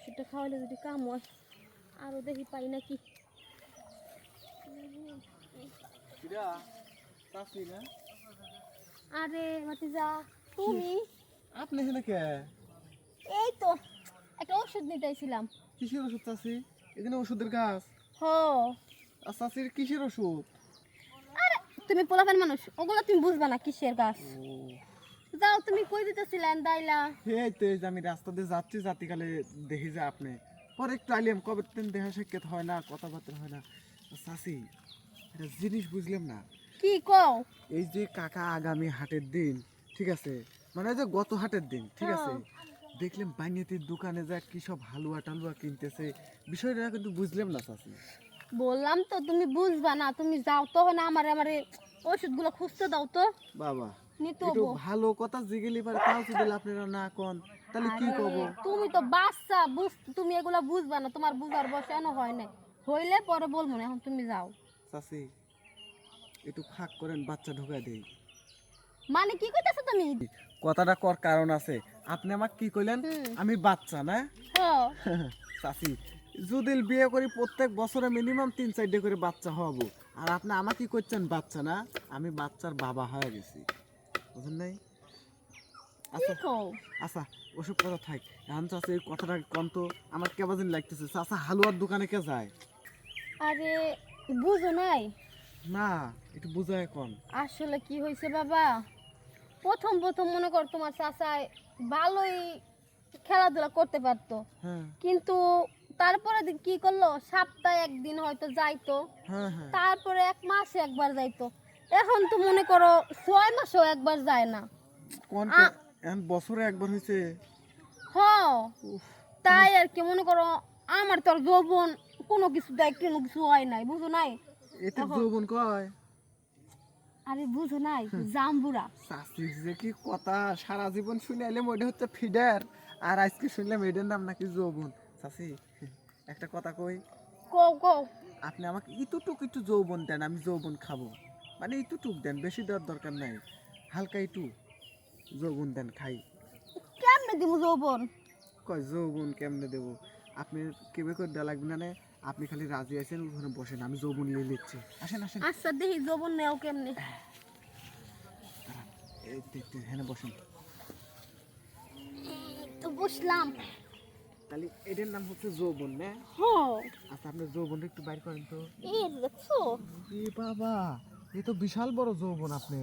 ওষুধটা খাওয়ালে যদি কাম হয় আরও দেখি পাই নাকি। না আরে ভাতিজা তুমি? আপনি এখানে কে? এই তো একটা ওষুধ নিতে আইছিলাম। কিসের ওষুধ চাষি এখানে ওষুধের গাছ। হ। আর চাষির কিসের ওষুধ? আরে তুমি পোলাপেন মানুষ ওগুলো তুমি বুঝবা না কিসের গাছ। যাও তুমি কই দিতেছিলেন দাইলা এই তো আমি রাস্তা দিয়ে যাচ্ছি দেখি যে আপনি। পরে একটু আইলাম কবে দিন দেখা সাক্ষাৎ হয় না কথাবার্তা হয় না। একটা জিনিস বুঝলাম না। কি কও? এই যে কাকা আগামী হাটের দিন ঠিক আছে? মানে যে গত হাটের দিন ঠিক আছে? দেখলাম বাইনিয়াতির দোকানে যা কি সব হালুয়া টালুয়া কিনতেছে বিষয়টা কিন্তু বুঝলাম না চাষি বললাম তো তুমি বুঝবা না তুমি যাও তো না আমারে আমারে ওষুধগুলো খুঁজতে দাও তো। বাবা একটু ভালো কথা জিগেলি পারে তাও যদি আপনারা না কন তাহলে কি কব? তুমি তো বাচ্চা বুঝ তুমি এগুলা বুঝবা না তোমার বুঝার বসানো হয় না হইলে পরে বলব না এখন তুমি যাও। চাষি একটু ফাঁক করেন বাচ্চা ঢুকাই দেই। মানে কি কইতেছো তুমি? কথাটা কর কারণ আছে। আপনি আমাকে কি কইলেন। আমি বাচ্চা না? চাষি যদি বিয়ে করি প্রত্যেক বছরে মিনিমাম তিন চারটে করে বাচ্চা হব আর আপনি আমাকে কি করছেন? বাচ্চা না? আমি বাচ্চার বাবা হয়ে গেছি। বুঝলেন নাই? আচ্ছা আচ্ছা ওসব কথা থাক। এখন চাষি এই কথাটা কম তো আমার কেবাদিন লাগতেছে? চাষা হালুয়ার দোকানে কে যায়? আরে বুঝো নাই? না একটু বুঝায় কন আসলে কি হয়েছে বাবা? প্রথম প্রথম মনে কর তোমার ভালোই খেলাধুলা করতে পারতো। হ্যাঁ। কিন্তু তারপরে কি করল? সপ্তাহে একদিন হয়তো যাইতো। হ্যাঁ হ্যাঁ। তারপরে এক মাসে একবার যাইতো। এখন তো মনে করো ছয় মাসেও একবার যায় না। এখন বছরে একবার হয়েছে? তাই আর কি মনে করো আমার তোর যৌবন কোনো কিছু দেয় কোনো কিছু হয় নাই বুঝো নাই? এতে যৌবন কয়? আরে বুঝো নাই জাম্বুরা। যে কি কথা? সারা জীবন শুনে এলাম ওইটা হচ্ছে ফিডার আর আজকে শুনলাম এটার নাম নাকি যৌবন। চাষি একটা কথা কই? কও কও। আপনি আমাকে ইতুটুক একটু যৌবন দেন আমি যৌবন খাব। মানে ইতুটুক দেন বেশি দেওয়ার দরকার নাই। হালকা একটু যৌবন দেন খাই। কেমনে দিব যৌবন? কয় যৌবন কেমনে দেবো? আপনি কেবে করে দেওয়া লাগবে না আপনি খালি রাজি আছেন ওখানে বসেন আমি যৌবন নিয়ে নিচ্ছি। আসেন আসেন। আচ্ছা দেখি যৌবন নেও কেমনে। এই দেখতে হ্যাঁ বসেন। তো বসলাম। তাহলে এটার নাম হচ্ছে যৌবন না? হ আচ্ছা আপনি যৌবনটা একটু বাইর করেন তো। এই দেখছ? এ বাবা! এ তো বিশাল বড় যৌবন আপনি।